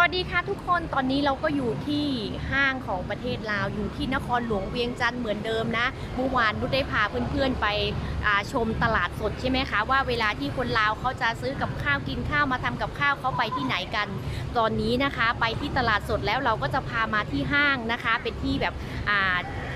วัสดีค่ะทุกคนตอนนี้เราก็อยู่ที่ห้างของประเทศลาวอยู่ที่นครหลวงเวียงจันทร์เหมือนเดิมนะเมื่อวานนุชได้พาเพื่อนๆไปชมตลาดสดใช่ไหมคะว่าเวลาที่คนลาวเขาจะซื้อกับข้าวกินข้าวมาทำกับข้าวเขาไปที่ไหนกัน ตอนนี้นะคะ ไปที่ตลาดสดแล้วเราก็จะพามาที่ห้างนะคะ เป็นที่แบบ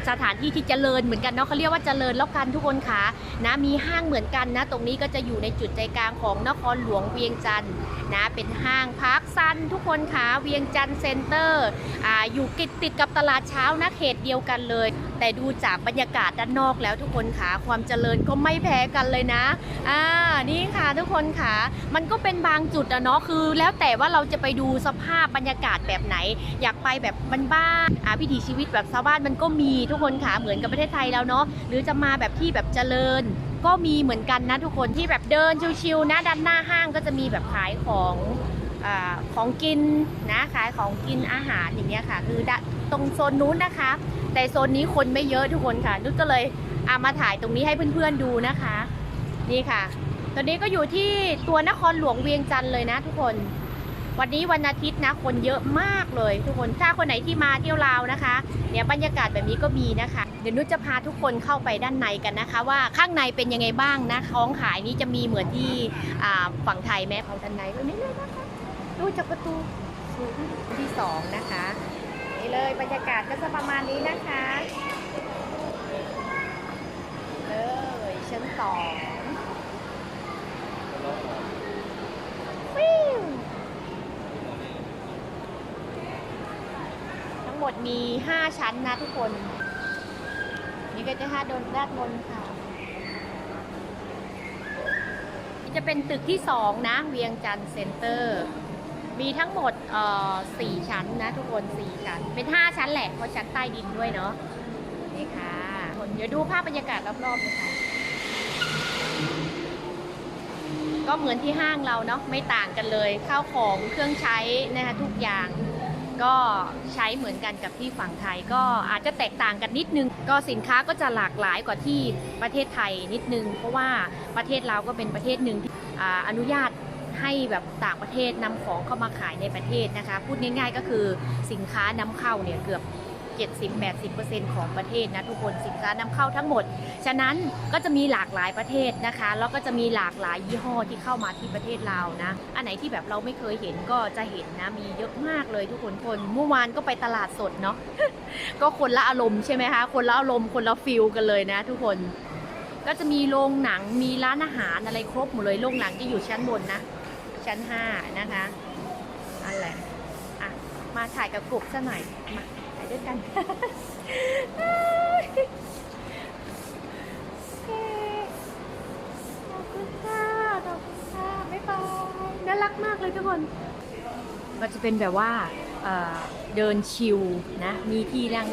สถานที่ที่เจริญเหมือนกันเนาะเขาเรียกว่าเจริญแล้วกันทุกคนค่ะนะมีห้างเหมือนกันนะ ตรงนี้ก็จะอยู่ในจุดใจกลางของนครหลวงเวียงจันทร์นะเป็นห้างพักซันทุกคนคะเวียงจันทร์เซ็นเตอร์อ่าอยู่ติดติดกับตลาดเช้านะเขตเดียวกันเลย แต่ดูจากบรรยากาศด้านนอกแล้วทุกคนคะความเจริญก็ไม่แพ้กันเลยนะอ่านี่ค่ะทุกคนคะมันก็เป็นบางจุดอะเนาะคือแล้วแต่ว่าเราจะไปดูสภาพบรรยากาศแบบไหน อยากไปแบบบ้านๆอ่าวิถีชีวิตแบบชาวบ้านมันก็มีทุกุกคนคะเหมือนกับประเทศไทยแล้วเนาะหรือจะมาแบบที่แบบเจริญ ก็มีเหมือนกันนะทุกคนที่แบบเดินชิวๆนะด้านหน้าห้างก็จะมีแบบขายของอของกินนะขายของกินอาหารอย่างเงี้ยค่ะ คือตรงโซนนู้นนะคะ แต่โซนนี้คนไม่เยอะทุกคนค่ะ นุชก็เลยเอามาถ่ายตรงนี้ให้เพื่อนๆดูนะคะ นี่ค่ะ ตอนนี้ก็อยู่ที่ตัวนครหลวงเวียงจันทร์เลยนะทุกคน วันนี้วันอาทิตย์นะคนเยอะมากเลย ทุกคนถ้าคนไหนที่มาเที่ยวลาวนะคะเนี่ยบรรยากาศแบบนี้ก็มีนะคะ เดี๋ยวนุชจะพาทุกคนเข้าไปด้านในกันนะคะ ว่าข้างในเป็นยังไงบ้างนะของขายนี้จะมีเหมือนที่ฝั่งไทยแม้ของด้านในก็นี่เลยนะคะดูจากประตูที่สองนะคะนี่เลยบรรยากาศก็จะประมาณนี้นะคะเลยชั้นสองฟิวทั้งหม ดมี 5 ชั้นนะทุกคน นี่ก็จะห้าโดนด้านบนค่ะ จะเป็นตึกที่สองนะ เวียงจันทร์เซ็นเตอร์ มีทั้งหมดเอ่อสี่ชั้นนะทุกคนสี่ชั้น เป็นห้าชั้นแหละเพราะชั้นใต้ดินด้วยเนาะนี่ค่ะคนเดี๋ยวดูภาพบรรยากาศรอบๆเลยค่ะก็เหมือนที่ห้างเราเนาะไม่ต่างกันเลยข้าวของเครื่องใช้นะคะทุกอย่าง ก็ใช้เหมือนกันกับที่ฝั่งไทย ก็อาจจะแตกต่างกันนิดนึง ก็สินค้าก็จะหลากหลายกว่าที่ประเทศไทยนิดนึง เพราะว่าประเทศเราก็เป็นประเทศหนึ่งที่อนุญาตให้แบบต่างประเทศนำของเข้ามาขายในประเทศนะคะ พูดง่าย ๆ ก็คือสินค้านำเข้าเนี่ยเกือบ 70-80%ของประเทศนะทุกคนสินค้านำเข้าทั้งหมด ฉะนั้นก็จะมีหลากหลายประเทศนะคะ แล้วก็จะมีหลากหลายยี่ห้อที่เข้ามาที่ประเทศเรานะ อันไหนที่แบบเราไม่เคยเห็นก็จะเห็นนะมีเยอะมากเลยทุกคนคนเมื่อวานก็ไปตลาดสดเนาะก็คนละอารมณ์ใช่ไหมคะคนละอารมณ์คนละฟิลกันเลยนะ ทุกคนก็จะมีโรงหนังมีร้านอาหารอะไรครบหมดเลยโรงหนังจะอยู่ชั้นบนนะ ชั้นห้านะคะอันแหละอะ มาถ่ายกับกลุ่มซะหน่อยมาายด้วยกัน ขอบคุณค่ะ ขอบคุณค่ะ บ๊ายบาย น่ารักมากเลยทุกคน ก็จะเป็นแบบว่าเอ่อเดินชิลนะ มีที่นั่ง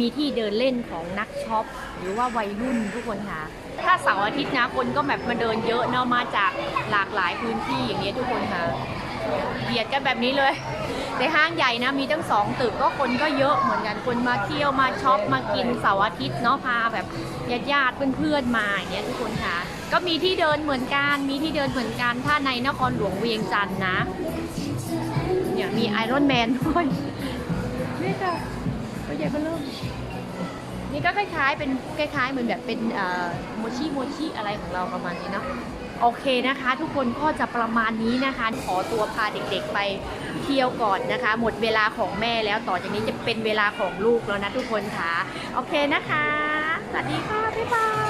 มีที่เดินเล่นของนักช็อป หรือว่าวัยรุ่นทุกคนค่ะ ถ้าเสาร์อาทิตย์นะคนก็แบบมาเดินเยอะเนาะมาจากหลากหลายพื้นที่อย่างเงี้ยทุกคนค่ะ เบียดกันแบบนี้เลย ในห้างใหญ่นะมีตั้งสองตึกก็คนก็เยอะเหมือนกันคนมาเที่ยวมาช็อปมากินเสาร์อาทิตย์เนาะพาแบบญาติญาติเพื่อนๆมาอย่างเงี้ยทุกคนค่ะ ก็มีที่เดินเหมือนกันมีที่เดินเหมือนกันถ้าในนครหลวงเวียงจันทร์นะ เนี่ยมีไอรอนแมนด้วยนี่ค่ะตัวใหญ่เบ้อเริ่ม นี่ก็คล้ายๆ เป็นคล้ายๆ เหมือนแบบเป็นโมชิโมชิอะไรของเราประมาณนี้เนาะโอเคนะคะ ทุกคนก็จะประมาณนี้นะคะ ขอตัวพาเด็กๆไปเที่ยวก่อนนะคะ หมดเวลาของแม่แล้วต่อจากนี้จะเป็นเวลาของลูกแล้วนะทุกคนค่ะ โอเคนะคะ สวัสดีค่ะ บ๊ายบาย